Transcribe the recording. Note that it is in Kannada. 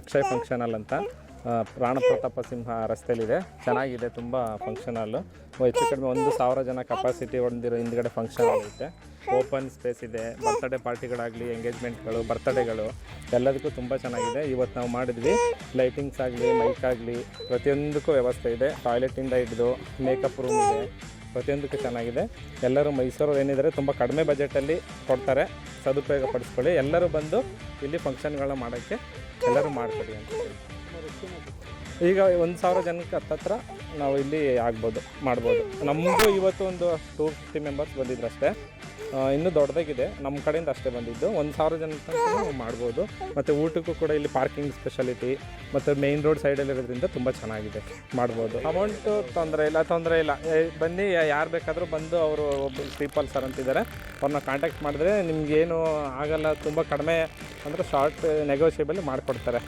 ಅಕ್ಷಯ್ ಫಂಕ್ಷನ್ ಹಾಲ್ ಅಂತ ಪ್ರಾಣ ಪ್ರತಾಪ ಸಿಂಹ ರಸ್ತೆಯಲ್ಲಿದೆ. ಚೆನ್ನಾಗಿದೆ, ತುಂಬ ಫಂಕ್ಷನ್ ಹಾಲು ಹೆಚ್ಚು ಕಡಿಮೆ ಒಂದು ಸಾವಿರ ಜನ ಕೆಪಾಸಿಟಿ ಹೊಂದಿರೋ ಹಿಂದ್ಗಡೆ ಫಂಕ್ಷನ್ ಆಗುತ್ತೆ ಓಪನ್ ಸ್ಪೇಸ್ ಇದೆ ಬರ್ತ್ಡೇ ಪಾರ್ಟಿಗಳಾಗಲಿ ಎಂಗೇಜ್ಮೆಂಟ್ಗಳು ಬರ್ತ್ಡೇಗಳು ಎಲ್ಲದಕ್ಕೂ ತುಂಬ ಚೆನ್ನಾಗಿದೆ. ಇವತ್ತು ನಾವು ಮಾಡಿದ್ವಿ ಲೈಟಿಂಗ್ಸ್ ಆಗಲಿ ಮೈಕ್ ಆಗಲಿ, ಪ್ರತಿಯೊಂದಕ್ಕೂ ವ್ಯವಸ್ಥೆ ಇದೆ. ಟಾಯ್ಲೆಟಿಂದ ಹಿಡಿದು ಮೇಕಪ್ ರೂಮ್ ಇದೆ, ಪ್ರತಿಯೊಂದಕ್ಕೂ ಚೆನ್ನಾಗಿದೆ. ಎಲ್ಲರೂ ಮೈಸೂರು ಏನಿದ್ದಾರೆ, ತುಂಬ ಕಡಿಮೆ ಬಜೆಟಲ್ಲಿ ಕೊಡ್ತಾರೆ. ಸದುಪಯೋಗ ಪಡಿಸ್ಕೊಳ್ಳಿ ಎಲ್ಲರೂ ಬಂದು ಇಲ್ಲಿ ಫಂಕ್ಷನ್ಗಳನ್ನ ಮಾಡೋಕ್ಕೆ ಎಲ್ಲರೂ ಮಾಡಿಕೊಡಿ ಅಂತ. ಈಗ ಒಂದು ಸಾವಿರ ಜನಕ್ಕೆ ಹತ್ತತ್ರ ನಾವು ಇಲ್ಲಿ ಆಗ್ಬೋದು, ಮಾಡ್ಬೋದು. ನಮಗೂ ಇವತ್ತು ಒಂದು ಟೂ ಫಿಫ್ಟಿ ಮೆಂಬರ್ಸ್ ಬಂದಿದ್ರು ಅಷ್ಟೇ ಇನ್ನೂ ದೊಡ್ಡದಾಗಿದೆ. ನಮ್ಮ ಕಡೆಯಿಂದ ಅಷ್ಟೇ ಬಂದಿದ್ದು. ಒಂದು ಸಾವಿರ ಜನ ನಾವು ಮಾಡ್ಬೋದು. ಮತ್ತು ಊಟಕ್ಕೂ ಕೂಡ ಇಲ್ಲಿ ಪಾರ್ಕಿಂಗ್ ಸ್ಪೆಷಾಲಿಟಿ ಮತ್ತು ಮೇಯ್ನ್ ರೋಡ್ ಸೈಡಲ್ಲಿರೋದ್ರಿಂದ ತುಂಬ ಚೆನ್ನಾಗಿದೆ. ಮಾಡ್ಬೋದು. ಅಮೌಂಟು ತೊಂದರೆ ಇಲ್ಲ ತೊಂದರೆ ಇಲ್ಲ. ಬನ್ನಿ ಯಾರು ಬೇಕಾದರೂ ಬಂದು ಅವರು ಒಬ್ಬರು ಶ್ರೀಪಾಲ್ ಸರ್ ಅಂತಿದ್ದಾರೆ. ಅವ್ರನ್ನ ಕಾಂಟ್ಯಾಕ್ಟ್ ಮಾಡಿದ್ರೆ ನಿಮಗೇನು ಆಗಲ್ಲ, ತುಂಬ ಕಡಿಮೆ ಅಂದರೆ ಶಾರ್ಟ್ ನೆಗೋಷಿಯೇಬಲ್ ಮಾಡಿಕೊಡ್ತಾರೆ.